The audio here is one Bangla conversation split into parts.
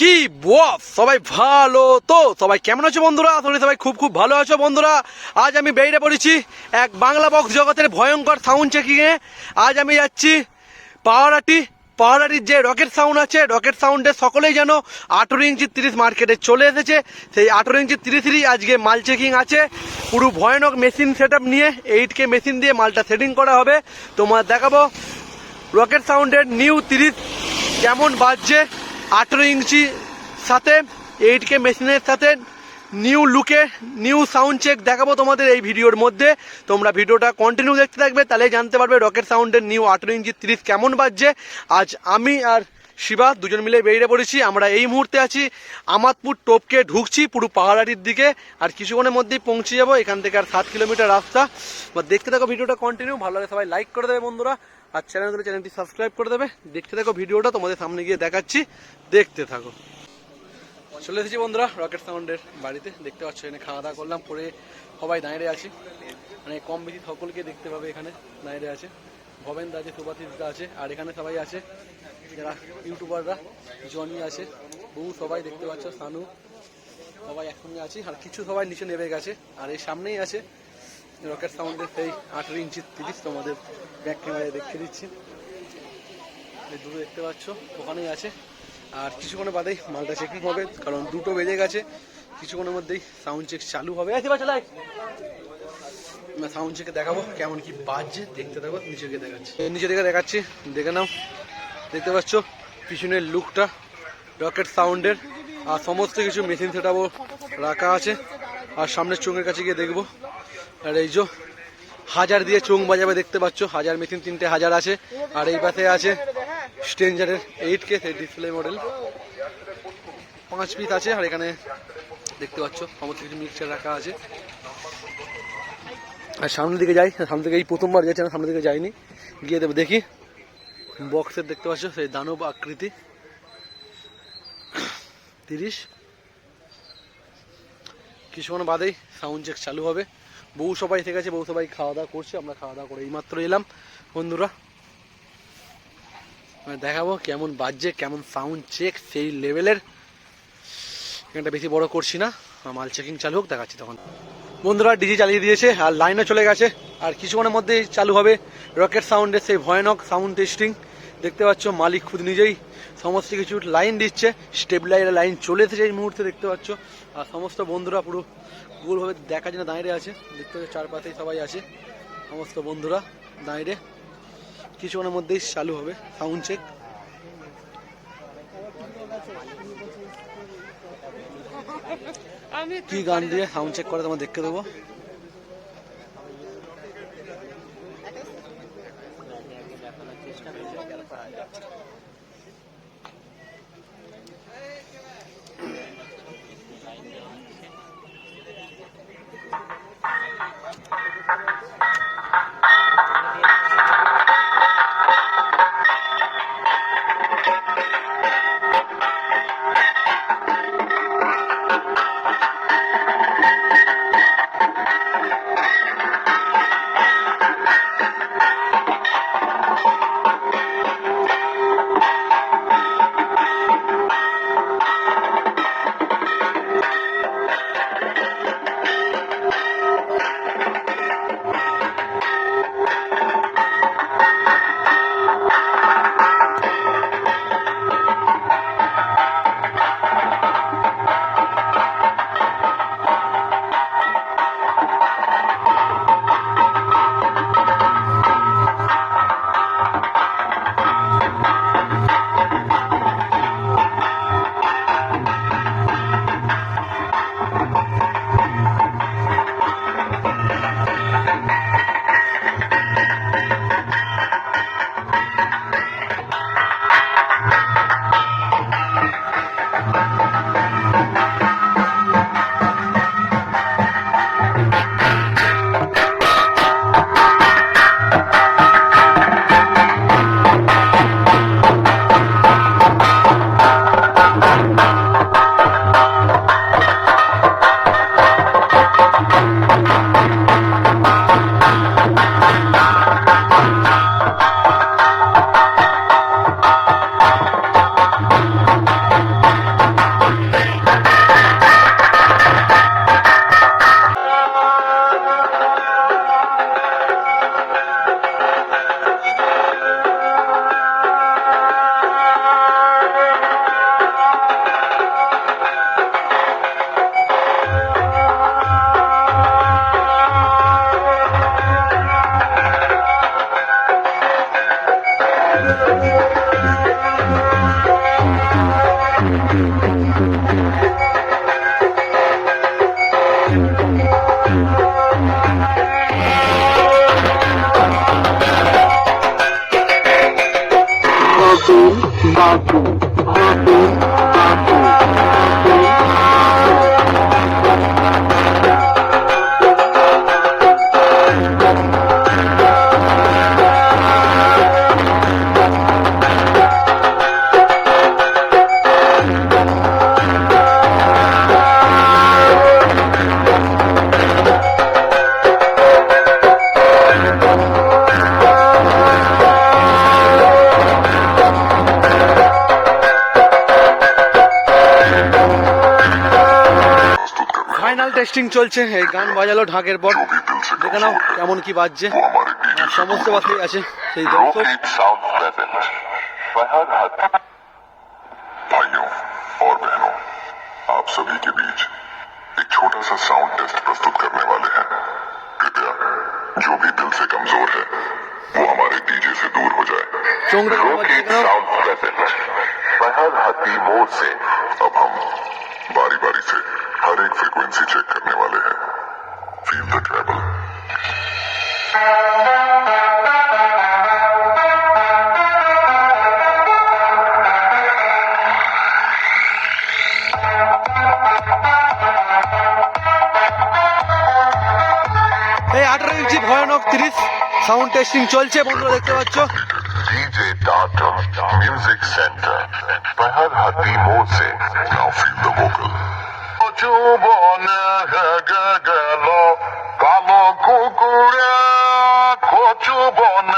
কি বস সবাই ভালো তো? সবাই কেমন আছো বন্ধুরা? আসলে সবাই খুব খুব ভালো আছো বন্ধুরা। আজ আমি বেরিয়ে পড়েছি এক বাংলা বক্স জগতের ভয়ঙ্কর সাউন্ড চেকিংয়ে আজ আমি যাচ্ছি পাওয়ারাটি পাওয়ারাটির যে রকেট সাউন্ড আছে রকেট সাউন্ডে সকলেই যেন আঠেরো ইঞ্চি তিরিশ মার্কেটে চলে এসেছে। সেই আঠেরো ইঞ্চি তিরিশেরই আজকে মাল চেকিং আছে। পুরো ভয়ানক মেশিন সেট নিয়ে এইট কে মেশিন দিয়ে মালটা সেটিং করা হবে। তোমার দেখাবো রকেট সাউন্ডের নিউ তিরিশ কেমন বাজছে। আঠেরো ইঞ্চি সাথে এইট কে মেশিনের সাথে নিউ লুকে নিউ সাউন্ড চেক দেখাবো তোমাদের এই ভিডিওর মধ্যে। তোমরা ভিডিওটা কন্টিনিউ দেখতে থাকবে তাহলে জানতে পারবে রকেট সাউন্ডের নিউ আঠেরো ইঞ্চি তিরিশ কেমন বাজছে। আজ আমি আর শিবা দুজন মিলে বেরিয়ে পড়েছি, আমরা এই মুহূর্তে আছি আমাদপুর টোপকে ঢুকছি, পুরো পাহাড়াটির দিকে। আর কিছুক্ষণের মধ্যেই পৌঁছে যাব, এখান থেকে আর সাত কিলোমিটার রাস্তা। বা দেখতে থাকো ভিডিওটা কন্টিনিউ ভালো লাগে সবাই লাইক করে দেবে বন্ধুরা। আর চ্যানেল চ্যানেলটি সাবস্ক্রাইব করে দেবে। দেখতে থাকো ভিডিওটা, তোমাদের সামনে গিয়ে দেখাচ্ছি। দেখতে থাকো। চলে এসেছি বন্ধুরা রকেট সাউন্ডের বাড়িতে। দেখতে পাচ্ছ, এখানে খাওয়া দাওয়া করলাম করে সবাই দাঁড়িয়ে আছি। মানে কম বেশি সকলকে দেখতে পাবে এখানে, দাঁড়িয়ে আছে। ভবেন দা আছে সুভাষিস দা আছে, আর এখানে সবাই আছে। যারা ইউটিউবাররা জনি আছে বহু সবাই দেখতে পাচ্ছ, সানু। সবাই একসঙ্গে আছি, আর কিছু সবাই নিচে নেমে গেছে, আর এই সামনেই আছে রকেট সাউন্ডের সেই আঠেরো ইঞ্চি তিরিশ তোমাদের ব্যাক ক্যামেরায় দেখিয়ে দিচ্ছি। এই দুটো দেখতে পাচ্ছ, ওখানেই আছে। আর কিছুক্ষণের বাদেই মালটা চেকিং হবে, কারণ দুটো বেজে গেছে। কিছুক্ষণের মধ্যেই সাউন্ড চেক চালু হবে। সাউন্ড চেকে দেখাবো কেমন কি বাজছে। দেখতে থাকো নিচে গিয়ে দেখাচ্ছি নিচে দিকে দেখাচ্ছি, দেখে নাও। দেখতে পাচ্ছ, পিছনের লুকটা রকেট সাউন্ডের। আর সমস্ত কিছু মেশিন সেটাও রাখা আছে। আর সামনের চোঙের কাছে গিয়ে দেখব। আর এই যে হাজার দিয়ে চোং বাজাবে দেখতে পাচ্ছ, হাজার মেশিন তিনটে হাজার আছে। আর এই পাশে আছে স্ট্রেঞ্জারের এইট কে ডিসপ্লে মডেল পাঁচ পিস আছে, আর এখানে দেখতে পাচ্ছ, সমস্ত কিছু মিক্সচার রাখা আছে। আর সামনের দিকে যাই সামনে থেকে এই প্রথমবার যাচ্ছি না, সামনের দিকে যাইনি। গিয়ে দেবো দেখি। বক্সের দেখতে পাচ্ছ, সেই দানব আকৃতি। তিরিশ। কিছুক্ষণ বাদেই সাউন্ড চেক চালু হবে। বউ সবাই থেকে গেছে বউ সবাই খাওয়া দাওয়া করছে, আমরা খাওয়া দাওয়া করে এইমাত্র এলাম। বন্ধুরা মানে দেখাবো কেমন বাজছে, কেমন সাউন্ড চেক সেই লেভেলের এখানটা বেশি বড় করছি না মাল চেকিং চালু হোক, দেখাচ্ছি তখন। বন্ধুরা ডিজি চালিয়ে দিয়েছে, আর লাইনও চলে গেছে। আর কিছুক্ষণের মধ্যেই চালু হবে রকেট সাউন্ডের সেই ভয়ানক সাউন্ড টেস্টিং দেখতে পাচ্ছ, মালিক খুদ নিজেই সমস্ত কিছু লাইন দিচ্ছে স্টেবিলাইজার লাইন চলে এসেছে এই মুহূর্তে, দেখতে পাচ্ছ। আর সমস্ত বন্ধুরা পুরো গোলভাবে দেখার জন্য দাঁড়িয়ে আছে। দেখতে পাচ্ছি চারপাশেই সবাই আছে। সমস্ত বন্ধুরা দাঁড়িয়ে। কিছুক্ষণের মধ্যেই চালু হবে সাউন্ড চেক কি গান দিয়ে সাউন্ড চেক করে তোমার দেখতে দেবো? টেস্টিং চলছে, এই গান বাজালো ঢাকের পর। দেখে নাও কেমন কি বাজছে। সমস্ত বাকি আছে সেই দর্শক। ছত্রিশ সাউন্ড টেস্টিং চলছে বন্ধুরা দেখতে পাচ্ছ DJ Tata Music Center Pahar Hati Mose Now feel the vocal চুবন গেল কালো কুকুরে কচুবন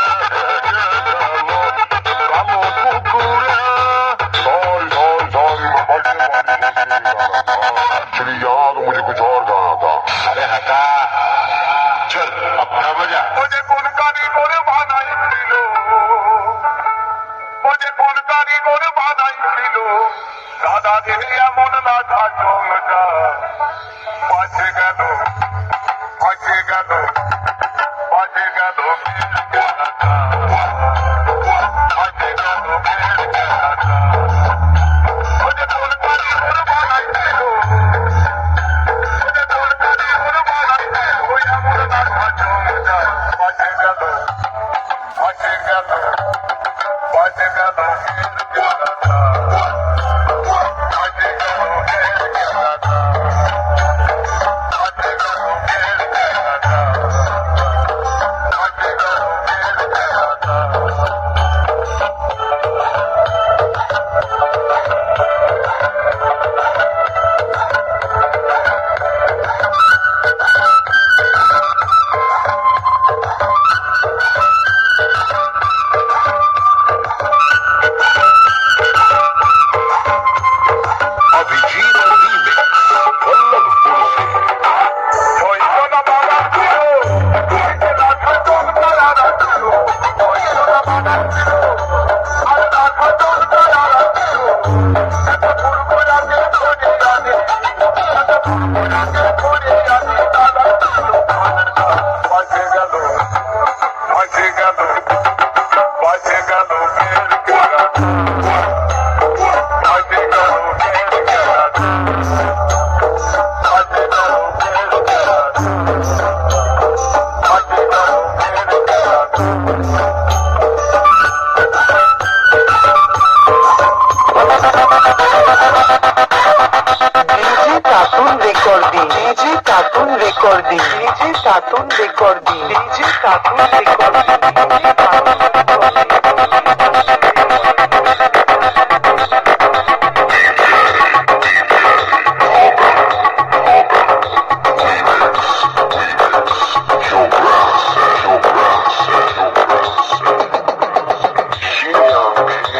recording DJ সাতুন recording DJ সাতুন recording Yeah.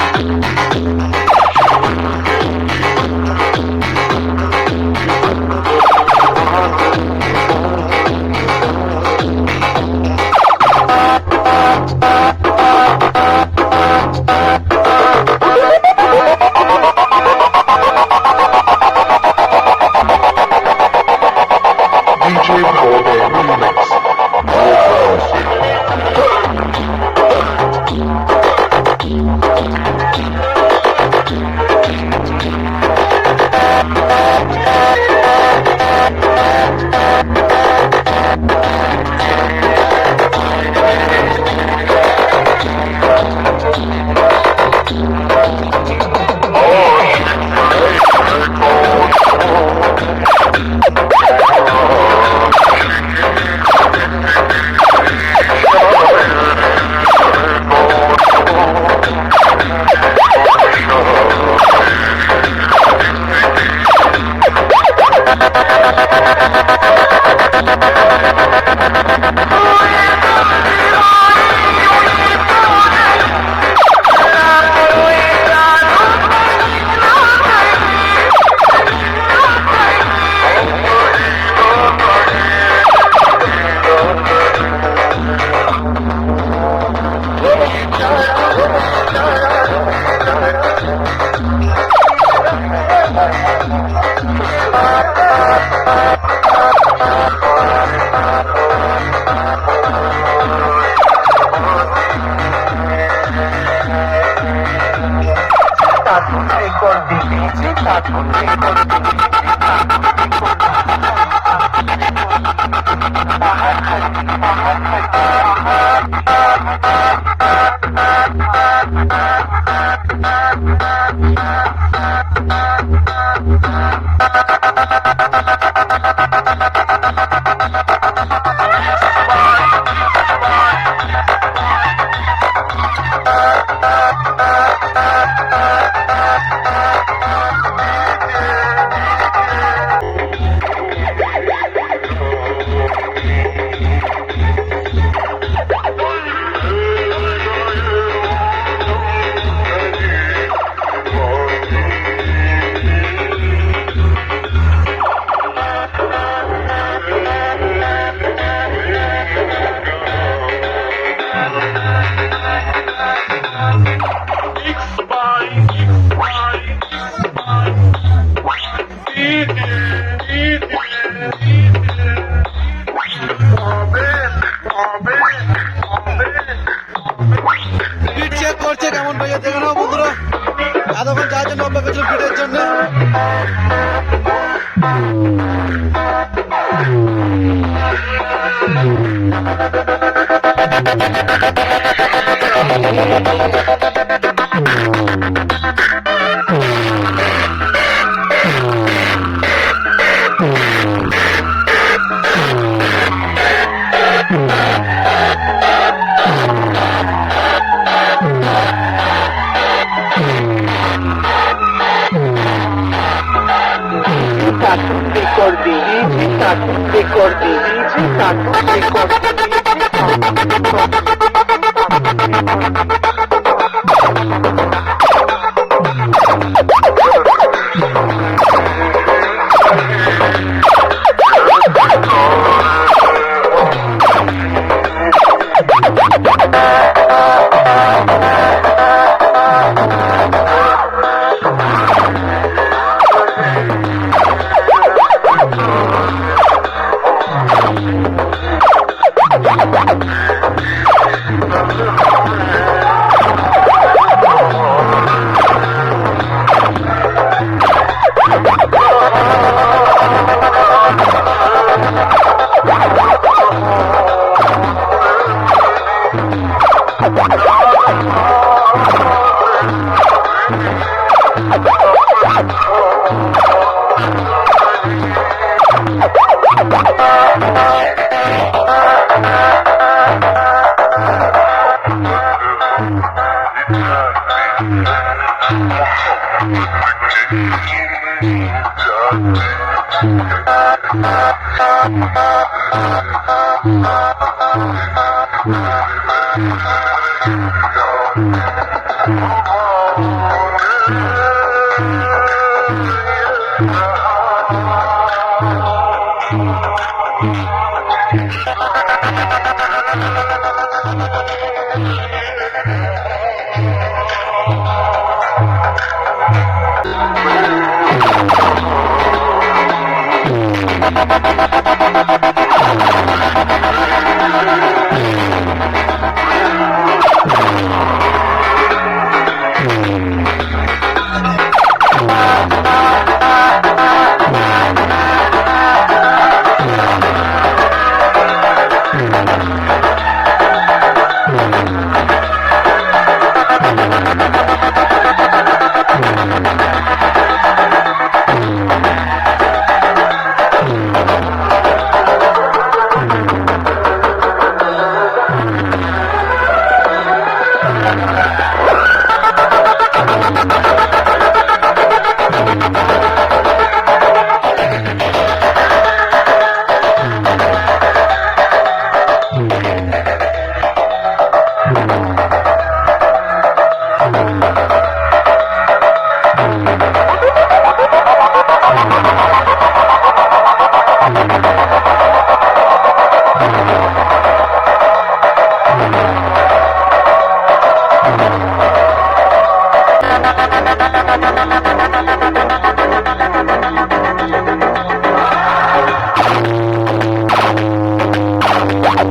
Cartoon recording DJ cartoon recording Yeah, yeah, yeah. DJ